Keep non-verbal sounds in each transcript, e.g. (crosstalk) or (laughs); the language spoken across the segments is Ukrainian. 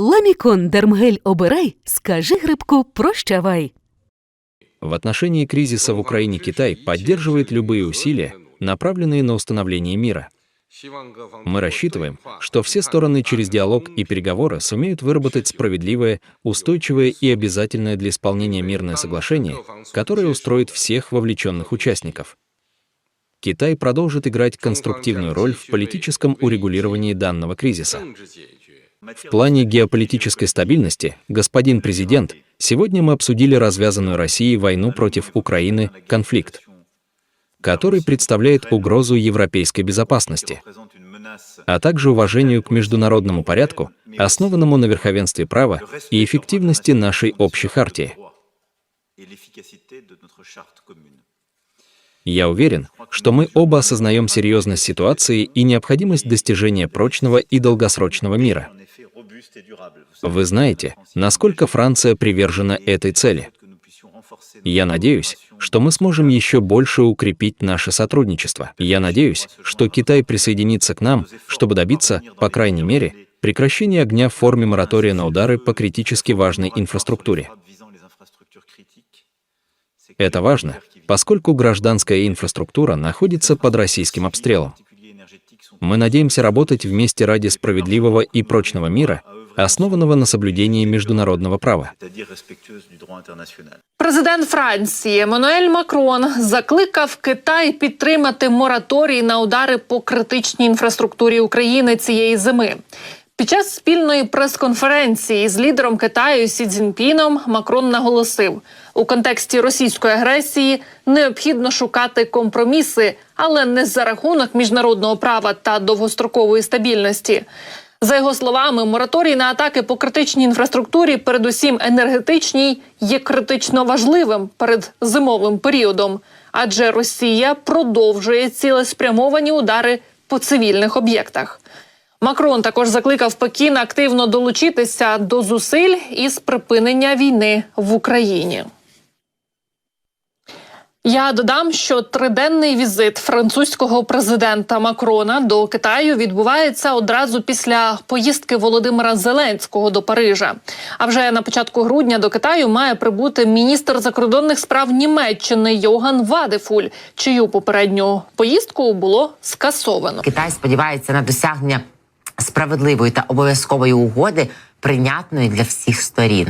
Ламікон Дермгель обирай, скажи грибку прощавай. В отношении кризиса в Украине Китай поддерживает любые усилия, направленные на установление мира. Мы рассчитываем, что все стороны через диалог и переговоры сумеют выработать справедливое, устойчивое и обязательное для исполнения мирное соглашение, которое устроит всех вовлеченных участников. Китай продолжит играть конструктивную роль в политическом урегулировании данного кризиса. В плане геополитической стабильности, господин президент, сегодня мы обсудили развязанную Россией войну против Украины, конфликт, который представляет угрозу европейской безопасности, а также уважению к международному порядку, основанному на верховенстве права и эффективности нашей общей хартии. Я уверен, что мы оба осознаем серьезность ситуации и необходимость достижения прочного и долгосрочного мира. Вы знаете, насколько Франция привержена этой цели. Я надеюсь, что мы сможем еще больше укрепить наше сотрудничество. Я надеюсь, что Китай присоединится к нам, чтобы добиться, по крайней мере, прекращения огня в форме моратория на удары по критически важной инфраструктуре. Это важно, поскольку гражданская инфраструктура находится под российским обстрелом. Мы надеемся работать вместе ради справедливого и прочного мира, основанного на соблюдении международного права. Президент Франції Еммануель Макрон закликав Китай підтримати мораторій на удари по критичній інфраструктурі України цієї зими. Під час спільної прес-конференції з лідером Китаю Сі Цзіньпіном Макрон наголосив, у контексті російської агресії необхідно шукати компроміси, але не за рахунок міжнародного права та довгострокової стабільності. За його словами, мораторій на атаки по критичній інфраструктурі, передусім енергетичній, є критично важливим перед зимовим періодом, адже Росія продовжує цілеспрямовані удари по цивільних об'єктах. Макрон також закликав Пекін активно долучитися до зусиль із припинення війни в Україні. Я додам, що триденний візит французького президента Макрона до Китаю відбувається одразу після поїздки Володимира Зеленського до Парижа. А вже на початку грудня до Китаю має прибути міністр закордонних справ Німеччини Йоган Вадефуль, чию попередню поїздку було скасовано. Китай сподівається на досягнення справедливої та обов'язкової угоди, прийнятної для всіх сторін.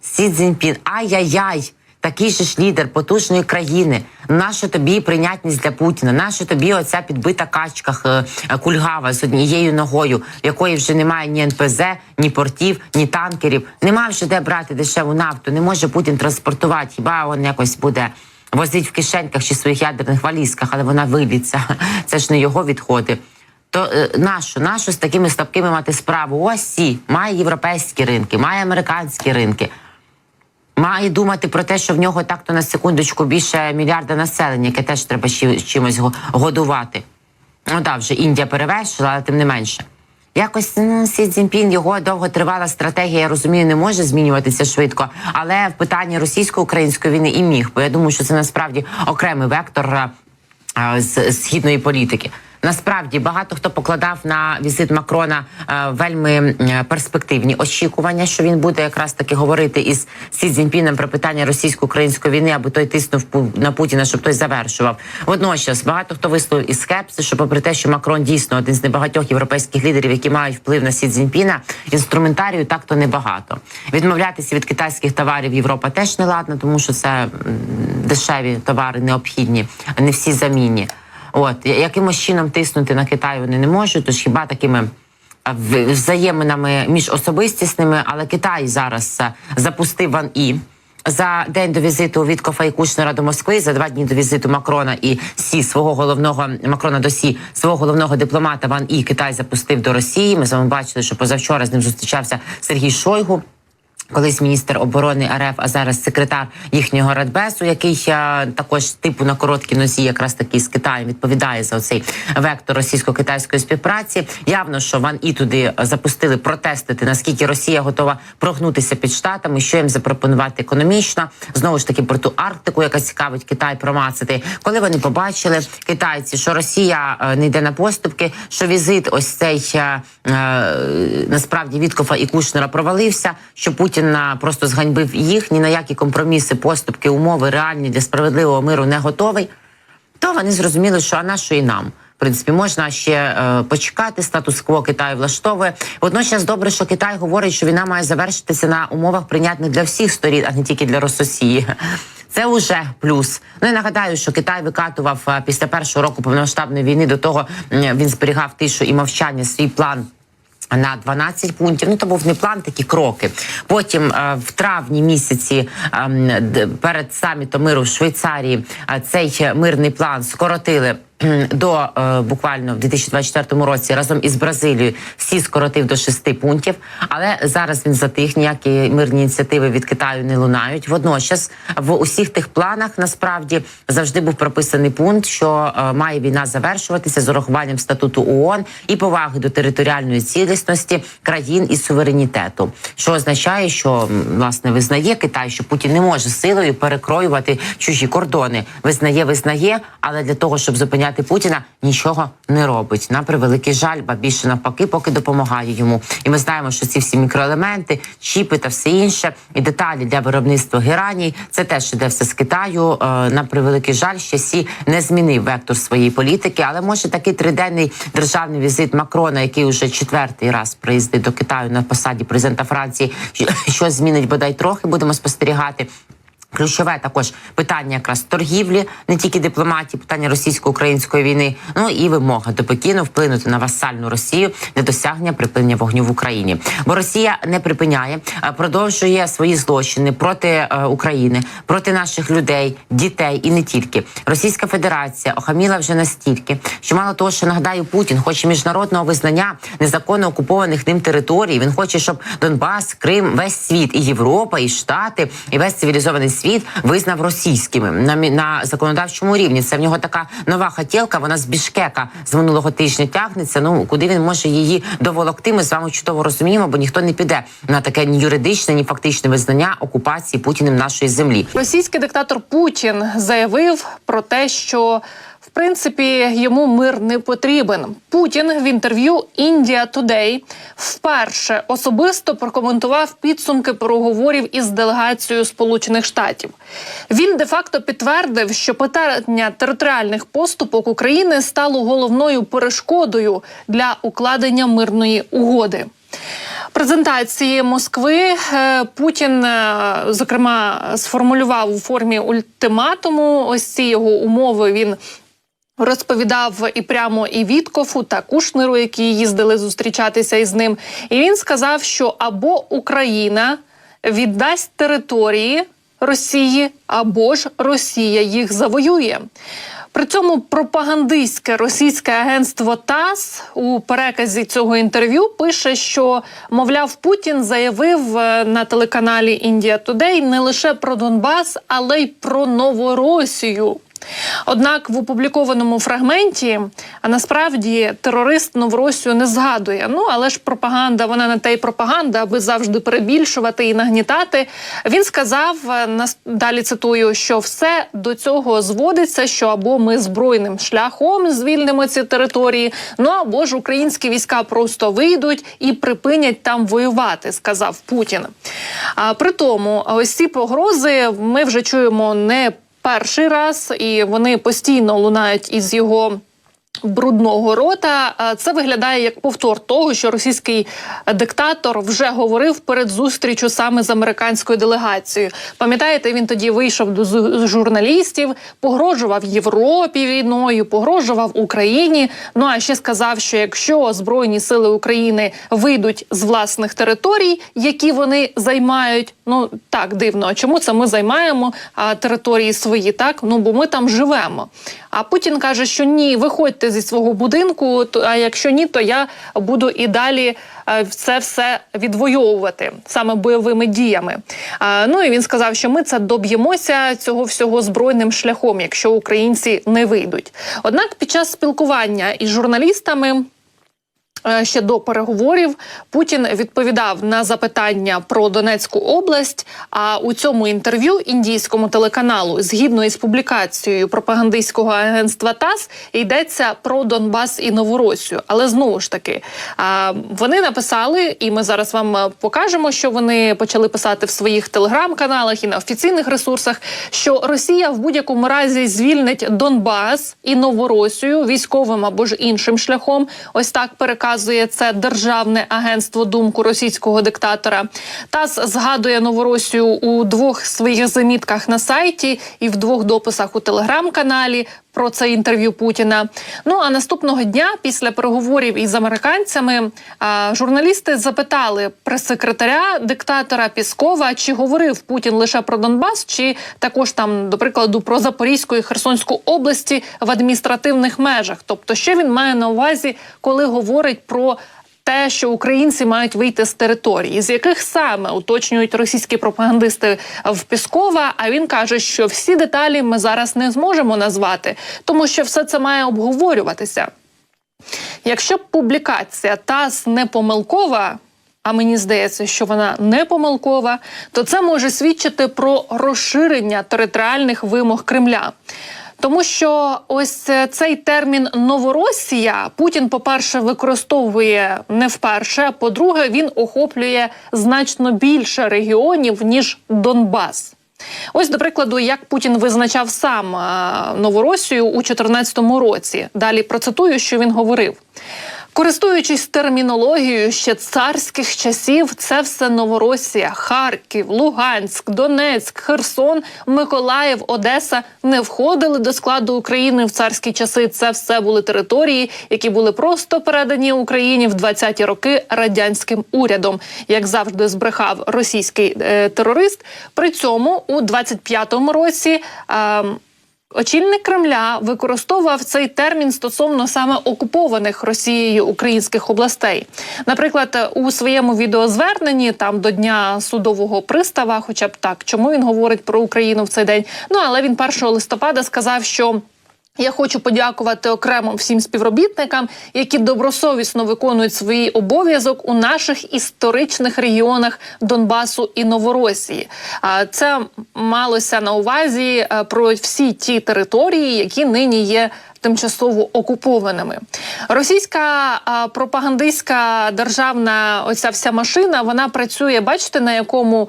Сі Цзіньпін, ай-яй-яй, такий же ж лідер потужної країни. Нащо тобі прийнятність для Путіна? Нащо тобі оця підбита качка кульгава з однією ногою, якої вже немає ні НПЗ, ні портів, ні танкерів. Нема вже де брати дешеву нафту. Не може Путін транспортувати. Хіба він якось буде возить в кишеньках чи своїх ядерних валізках, але вона виліться. (laughs) Це ж не його відходи. То е, нащо, нащо з такими слабкими мати справу? Ось має європейські ринки, має американські ринки. Має думати про те, що в нього так-то на секундочку більше мільярда населення, яке теж треба чимось годувати. Ну так, вже Індія перевершила, але тим не менше. Якось ну, Сі Цзіньпін, його довготривала стратегія, я розумію, не може змінюватися швидко. Але в питанні російсько-української війни і міг, бо я думаю, що це насправді окремий вектор е, е, з східної політики. Насправді багато хто покладав на візит Макрона е, вельми перспективні очікування, що він буде якраз таки говорити із Сі Цзіньпіном про питання російсько-української війни, аби той тиснув на Путіна, щоб той завершував. Водночас багато хто висловив із скепсис, що попри те, що Макрон дійсно один з небагатьох європейських лідерів, які мають вплив на Сі Цзіньпіна, інструментарію так то небагато. Відмовлятися від китайських товарів Європа теж не ладна, тому що це дешеві товари необхідні, а не всі замінні. От якимось чином тиснути на Китай вони не можуть, тож хіба такими взаєминами між особистісними, але Китай зараз е, запустив Ван І. За день до візиту Віткофа і Кушнера до Москви, за два дні до візиту Макрона і Сі свого головного Макрона до Сі свого головного дипломата Ван І Китай запустив до Росії. Ми з вами бачили, що позавчора з ним зустрічався Сергій Шойгу. Колись міністр оборони РФ, а зараз секретар їхнього радбезу, який е, також типу на короткій нозі, якраз таки з Китаєм відповідає за цей вектор російсько-китайської співпраці. Явно, що Ван і туди запустили протестити, наскільки Росія готова прогнутися під штатами, що їм запропонувати економічно. Знову ж таки про ту Арктику, яка цікавить Китай промацати. Коли вони побачили китайці, що Росія е, не йде на поступки, що візит ось цей е, насправді Віткофа і Кушнера провалився, що Путін е, просто зганьбив їх, ні на які компроміси, поступки, умови реальні для справедливого миру не готовий. То вони зрозуміли, що а на що і нам. В принципі, можна ще е, почекати. Статус-кво Китаю влаштовує. Водночас добре, що Китай говорить, що війна має завершитися на умовах прийнятних для всіх сторін, а не тільки для Росії. Це вже плюс. Ну і нагадаю, що Китай викатував е, після першого року повномасштабної війни. До того він зберігав тишу і мовчання свій план. На 12 пунктів. Ну то був не план, такі кроки. Потім е, в травні місяці ем, перед самітом миру в Швейцарії е, цей мирний план скоротили. До е, буквально в 2024 році разом із Бразилією всі скоротив до шести пунктів, але зараз він затих. Ніякі мирні ініціативи від Китаю не лунають. Водночас в усіх тих планах насправді завжди був прописаний пункт, що е, має війна завершуватися з урахуванням статуту ООН і поваги до територіальної цілісності країн і суверенітету, що означає, що власне визнає Китай, що Путін не може силою перекроювати чужі кордони. Визнає, визнає, але для того, щоб зупиняти Путіна, нічого не робить. На превеликий жаль, ба більше навпаки, поки допомагає йому. І ми знаємо, що ці всі мікроелементи, чіпи та все інше, і деталі для виробництва гераній, це теж іде все з Китаю. Е, на превеликий жаль, ще Сі не змінив вектор своєї політики, але може такий триденний державний візит Макрона, який уже четвертий раз приїздить до Китаю на посаді президента Франції, що змінить бодай трохи, будемо спостерігати. Ключове також питання якраз торгівлі, не тільки дипломатії, питання російсько-української війни. Ну і вимога до Пекіну вплинути на васальну Росію для досягнення припинення вогню в Україні. Бо Росія не припиняє, а продовжує свої злочини проти е, України, проти наших людей, дітей і не тільки. Російська Федерація охаміла вже настільки, що мало того, що нагадаю, Путін хоче міжнародного визнання незаконно окупованих ним територій. Він хоче, щоб Донбас, Крим, весь світ, і Європа, і Штати, і весь цивілізований світ визнав російськими на, на законодавчому рівні. Це в нього така нова хотілка. Вона з Бішкека з минулого тижня тягнеться. Ну куди він може її доволокти? Ми з вами чудово розуміємо, бо ніхто не піде на таке ні юридичне, ні фактичне визнання окупації Путіним нашої землі. Російський диктатор Путін заявив про те, що в принципі йому мир не потрібен. Путін в інтерв'ю India Today вперше особисто прокоментував підсумки переговорів із делегацією Сполучених Штатів. Він де-факто підтвердив, що питання територіальних поступок України стало головною перешкодою для укладення мирної угоди. Презентації Москви е, Путін, е, зокрема, сформулював у формі ультиматуму. Ось ці його умови він. Розповідав і прямо і Віткофу та Кушнеру, які їздили зустрічатися із ним. І він сказав, що або Україна віддасть території Росії, або ж Росія їх завоює. При цьому пропагандистське російське агентство ТАСС у переказі цього інтерв'ю пише, що мовляв Путін заявив е, на телеканалі India Today не лише про Донбас, але й про Новоросію. Однак в опублікованому фрагменті, а насправді терорист Новоросію не згадує. Ну але ж пропаганда, вона не те й пропаганда, аби завжди перебільшувати і нагнітати. Він сказав е, далі цитую, що все до цього зводиться, що або ми збройним шляхом звільнимо ці території, ну або ж українські війська просто вийдуть і припинять там воювати, сказав Путін. А при тому, ось ці погрози ми вже чуємо не перший раз, і вони постійно лунають із його. Брудного рота це виглядає як повтор того, що російський диктатор вже говорив перед зустрічю саме з американською делегацією. Пам'ятаєте, він тоді вийшов до журналістів, погрожував Європі війною, погрожував Україні. Ну а ще сказав, що якщо збройні сили України вийдуть з власних територій, які вони займають, ну так дивно. Чому це ми займаємо а, території свої? Так ну бо ми там живемо. А Путін каже, що ні, виходьте зі свого будинку. А якщо ні, то я буду і далі е, це все відвоювати саме бойовими діями. Ну і він сказав, що ми це доб'ємося цього всього збройним шляхом, якщо українці не вийдуть. Однак, під час спілкування із журналістами. Е, Ще до переговорів Путін відповідав на запитання про Донецьку область. А у цьому інтерв'ю індійському телеканалу, згідно із публікацією пропагандистського агентства ТАСС, йдеться про Донбас і Новоросію. Але знову ж таки, вони написали, і ми зараз вам е, покажемо, що вони почали писати в своїх телеграм-каналах і на офіційних ресурсах, що Росія в будь-якому разі звільнить Донбас і Новоросію військовим або ж іншим шляхом. Ось так переказує це державне агентство думку російського диктатора. ТАСС згадує Новоросію у двох своїх замітках на сайті і в двох дописах у телеграм-каналі. Про це інтерв'ю Путіна. Ну а наступного дня, після переговорів із американцями, журналісти запитали прес-секретаря диктатора Піскова, чи говорив Путін лише про Донбас, чи також там, до прикладу, про Запорізьку і Херсонську області в адміністративних межах. Тобто, що він має на увазі, коли говорить про те, що українці мають вийти з території, з яких саме уточнюють російські пропагандисти в Піскова. А він каже, що всі деталі ми зараз не зможемо назвати, тому що все це має обговорюватися. Якщо публікація ТАСС не помилкова. А мені здається, що вона не помилкова, то це може свідчити про розширення територіальних вимог Кремля. Тому що ось е, цей термін Новоросія Путін, по-перше, використовує не вперше. По-друге, він охоплює значно більше регіонів ніж Донбас. Ось, до прикладу, як Путін визначав сам е, Новоросію у 2014 році. Далі процитую, що він говорив. Користуючись термінологією ще царських часів, це все Новоросія, Харків, Луганськ, Донецьк, Херсон, Миколаїв, Одеса не входили до складу України в царські часи. Це все були території, які були просто передані Україні в 20-ті роки радянським урядом, як завжди збрехав російський е, терорист. При цьому у 25-му році. Е, Очільник Кремля використовував цей термін стосовно саме окупованих Росією українських областей. Наприклад, у своєму відеозверненні там до дня судового пристава, хоча б так, чому він говорить про Україну в цей день. Ну але він 1 листопада сказав, що. Я хочу подякувати окремо всім співробітникам, які добросовісно виконують свій обов'язок у наших історичних регіонах Донбасу і Новоросії. А це малося на увазі е, про всі ті території, які нині є. Тимчасово окупованими російська а, пропагандистська державна оця вся машина вона працює. Бачите, на якому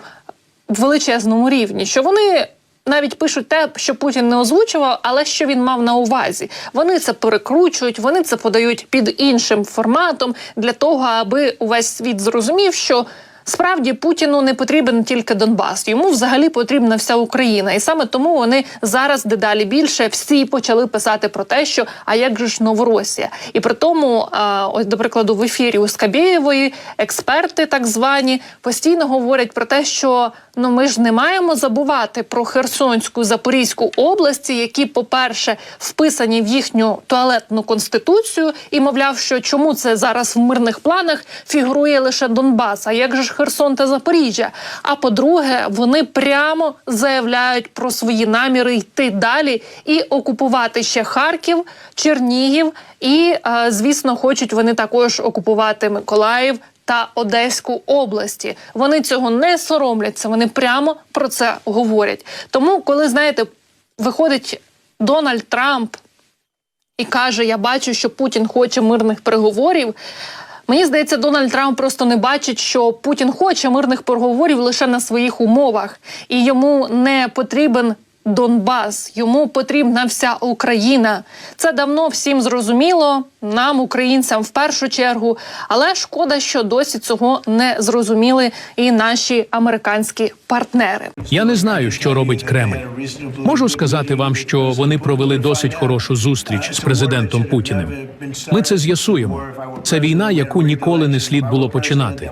величезному рівні, що вони навіть пишуть те, що Путін не озвучував, але що він мав на увазі. Вони це перекручують, вони це подають під іншим форматом для того, аби увесь світ зрозумів, що. Справді Путіну не потрібен тільки Донбас, йому взагалі потрібна вся Україна, і саме тому вони зараз дедалі більше всі почали писати про те, що а як же ж Новоросія, і при тому, а, ось до прикладу, в ефірі у Скабєєвої експерти, так звані, постійно говорять про те, що ну ми ж не маємо забувати про Херсонську Запорізьку області, які, по-перше, вписані в їхню туалетну конституцію, і мовляв, що чому це зараз в мирних планах фігурує лише Донбас, а як же ж Херсон та Запоріжжя? А по-друге, вони прямо заявляють про свої наміри йти далі і окупувати ще Харків, Чернігів, і е, звісно, хочуть вони також окупувати Миколаїв. Та Одеську області вони цього не соромляться. Вони прямо про це говорять. Тому, коли знаєте, виходить Дональд Трамп і каже: Я бачу, що Путін хоче мирних переговорів. Мені здається, Дональд Трамп просто не бачить, що Путін хоче мирних переговорів лише на своїх умовах, і йому не потрібен. Донбас йому потрібна вся Україна. Це давно всім зрозуміло, нам, українцям, в першу чергу. Але шкода, що досі цього не зрозуміли і наші американські партнери. Я не знаю, що робить Кремль. Можу сказати вам, що вони провели досить хорошу зустріч з президентом Путіним. Ми це з'ясуємо. Це війна, яку ніколи не слід було починати.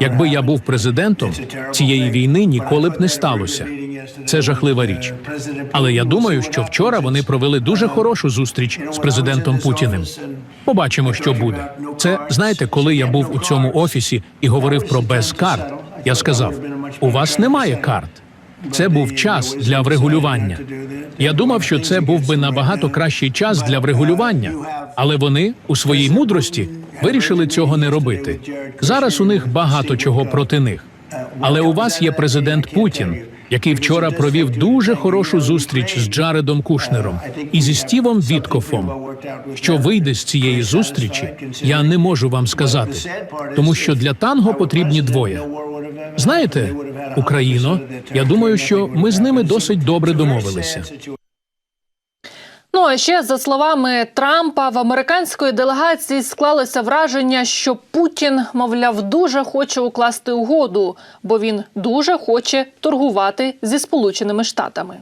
Якби я був президентом, цієї війни ніколи б не сталося. Це жахлива річ. Але я думаю, що вчора вони провели дуже хорошу зустріч з президентом Путіним. Побачимо, що буде. Це знаєте, коли я був у цьому офісі і говорив про без карт. Я сказав: у вас немає карт. Це був час для врегулювання. Я думав, що це був би набагато кращий час для врегулювання, але вони у своїй мудрості вирішили цього не робити. Зараз у них багато чого проти них. Але у вас є президент Путін, який вчора провів дуже хорошу зустріч з Джаредом Кушнером і зі Стівом Віткофом. Що вийде з цієї зустрічі, я не можу вам сказати, тому що для танго потрібні двоє. Знаєте, Україно, я думаю, що ми з ними досить добре домовилися. Ну а ще за словами Трампа, в американської делегації склалося враження, що Путін, мовляв, дуже хоче укласти угоду, бо він дуже хоче торгувати зі Сполученими Штатами.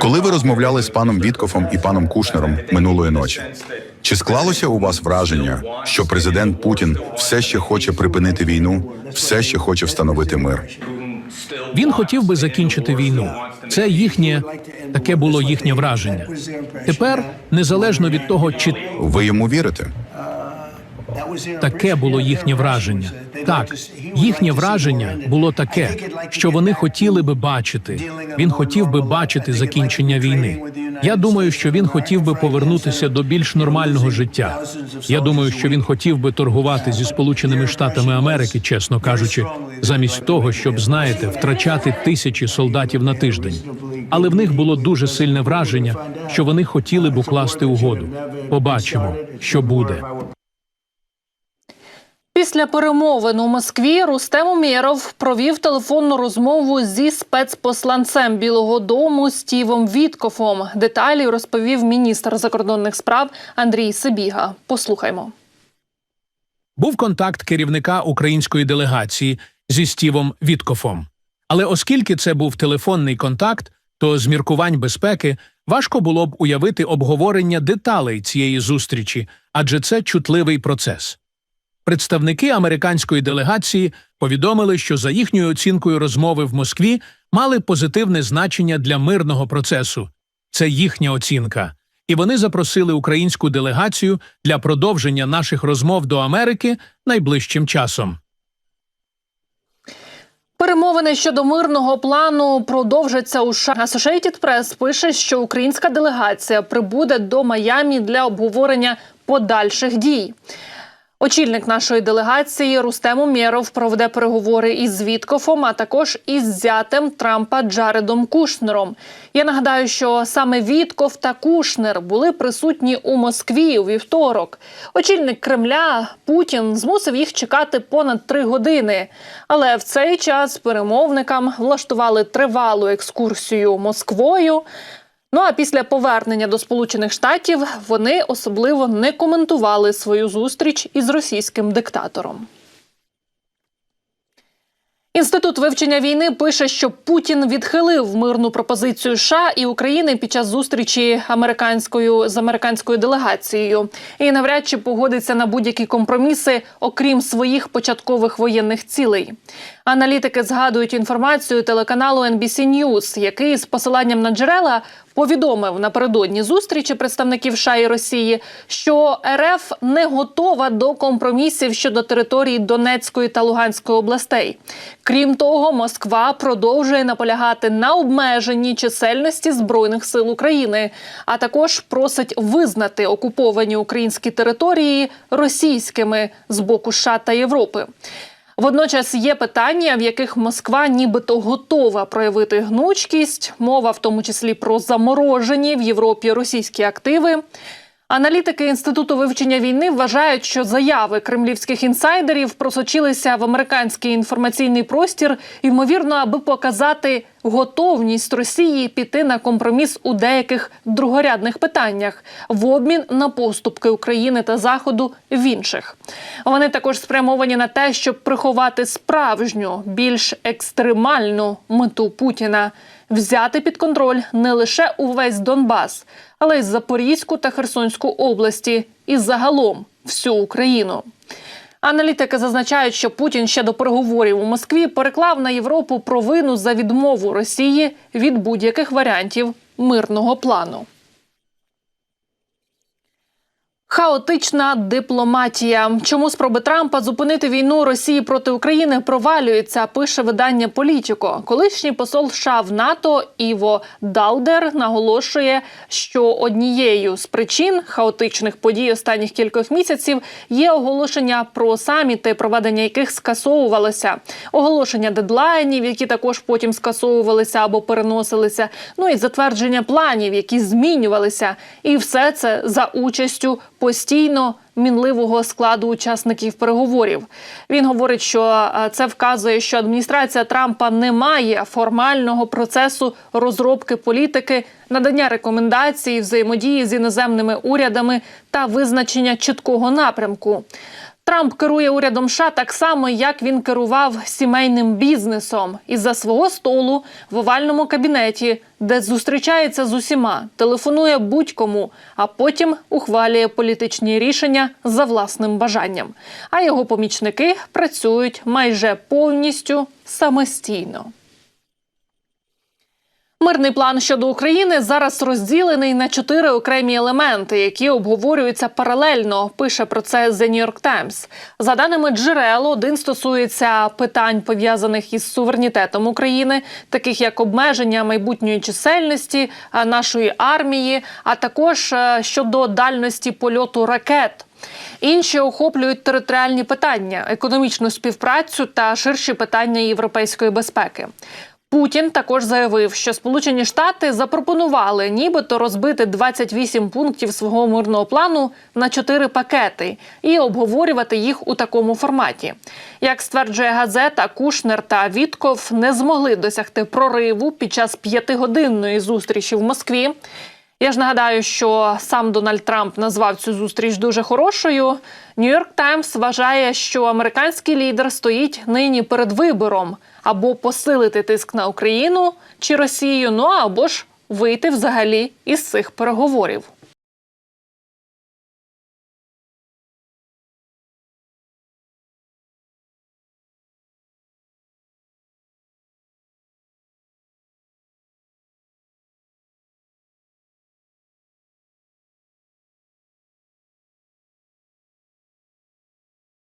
Коли ви розмовляли з паном Віткофом і паном Кушнером минулої ночі, чи склалося у вас враження, що президент Путін все ще хоче припинити війну, все ще хоче встановити мир? Він хотів би закінчити війну. Це їхнє таке було їхнє враження. Тепер, незалежно від того, чи Ви йому вірите? Таке було їхнє враження. Так, їхнє враження було таке, що вони хотіли би бачити. Він хотів би бачити закінчення війни. Я думаю, що він хотів би повернутися до більш нормального життя. Я думаю, що він хотів би торгувати зі Сполученими Штатами Америки, чесно кажучи, замість того, щоб знаєте, втрачати тисячі солдатів на тиждень. Але в них було дуже сильне враження, що вони хотіли б укласти угоду. Побачимо, що буде. Після перемовин у Москві Рустем Умєров провів телефонну розмову зі спецпосланцем Білого Дому Стівом Віткофом. Деталі розповів міністр закордонних справ Андрій Сибіга. Послухаймо. Був контакт керівника української делегації зі Стівом Віткофом. Але оскільки це був телефонний контакт, то з міркувань безпеки важко було б уявити обговорення деталей цієї зустрічі, адже це чутливий процес. Представники американської делегації повідомили, що за їхньою оцінкою розмови в Москві мали позитивне значення для мирного процесу. Це їхня оцінка. І вони запросили українську делегацію для продовження наших розмов до Америки найближчим часом. Перемовини щодо мирного плану продовжаться у США. Associated Press пише, що українська делегація прибуде до Майамі для обговорення подальших дій. Очільник нашої делегації Рустем Умєров проведе переговори із Віткофом, а також із зятем Трампа Джаредом Кушнером. Я нагадаю, що саме Вітков та Кушнер були присутні у Москві у вівторок. Очільник Кремля Путін змусив їх чекати понад три години. Але в цей час перемовникам влаштували тривалу екскурсію Москвою. Ну а після повернення до Сполучених Штатів вони особливо не коментували свою зустріч із російським диктатором. Інститут вивчення війни пише, що Путін відхилив мирну пропозицію США і України під час зустрічі американською з американською делегацією і навряд чи погодиться на будь-які компроміси, окрім своїх початкових воєнних цілей. Аналітики згадують інформацію телеканалу NBC News, який з посиланням на джерела повідомив напередодні зустрічі представників США і Росії, що РФ не готова до компромісів щодо території Донецької та Луганської областей. Крім того, Москва продовжує наполягати на обмеженні чисельності збройних сил України, а також просить визнати окуповані українські території російськими з боку США та Європи. Водночас є питання, в яких Москва нібито готова проявити гнучкість. Мова в тому числі про заморожені в Європі російські активи. Аналітики інституту вивчення війни вважають, що заяви кремлівських інсайдерів просочилися в американський інформаційний простір, ймовірно, аби показати готовність Росії піти на компроміс у деяких другорядних питаннях в обмін на поступки України та Заходу в інших. Вони також спрямовані на те, щоб приховати справжню, більш екстремальну мету Путіна взяти під контроль не лише увесь Донбас, але й Запорізьку та Херсонську області і загалом всю Україну. Аналітики зазначають, що Путін ще до переговорів у Москві переклав на Європу провину за відмову Росії від будь-яких варіантів мирного плану. Хаотична дипломатія. Чому спроби Трампа зупинити війну Росії проти України провалюються? Пише видання Політіко. Колишній посол США в НАТО Іво Далдер наголошує, що однією з причин хаотичних подій останніх кількох місяців є оголошення про саміти, проведення яких скасовувалося, оголошення дедлайнів, які також потім скасовувалися або переносилися. Ну і затвердження планів, які змінювалися, і все це за участю постійно мінливого складу учасників переговорів. Він говорить, що е, це вказує, що адміністрація Трампа не має формального процесу розробки політики, надання рекомендацій, взаємодії з іноземними урядами та визначення чіткого напрямку. Трамп керує урядом США так само, як він керував сімейним бізнесом із-за свого столу в овальному кабінеті, де зустрічається з усіма, телефонує будь-кому, а потім ухвалює політичні рішення за власним бажанням. А його помічники працюють майже повністю самостійно. Мирний план щодо України зараз розділений на чотири окремі елементи, які обговорюються паралельно. Пише про це The New York Times. За даними джерел, один стосується питань пов'язаних із суверенітетом України, таких як обмеження майбутньої чисельності нашої армії, а також е, щодо дальності польоту ракет. Інші охоплюють територіальні питання, економічну співпрацю та ширші питання європейської безпеки. Путін також заявив, що Сполучені Штати запропонували нібито розбити 28 пунктів свого мирного плану на чотири пакети і обговорювати їх у такому форматі. Як стверджує газета, Кушнер та Вітков не змогли досягти прориву під час п'ятигодинної зустрічі в Москві. Я ж нагадаю, що сам Дональд Трамп назвав цю зустріч дуже хорошою. Нью-Йорк Таймс вважає, що американський лідер стоїть нині перед вибором або посилити тиск на Україну чи Росію, ну або ж вийти взагалі із цих переговорів.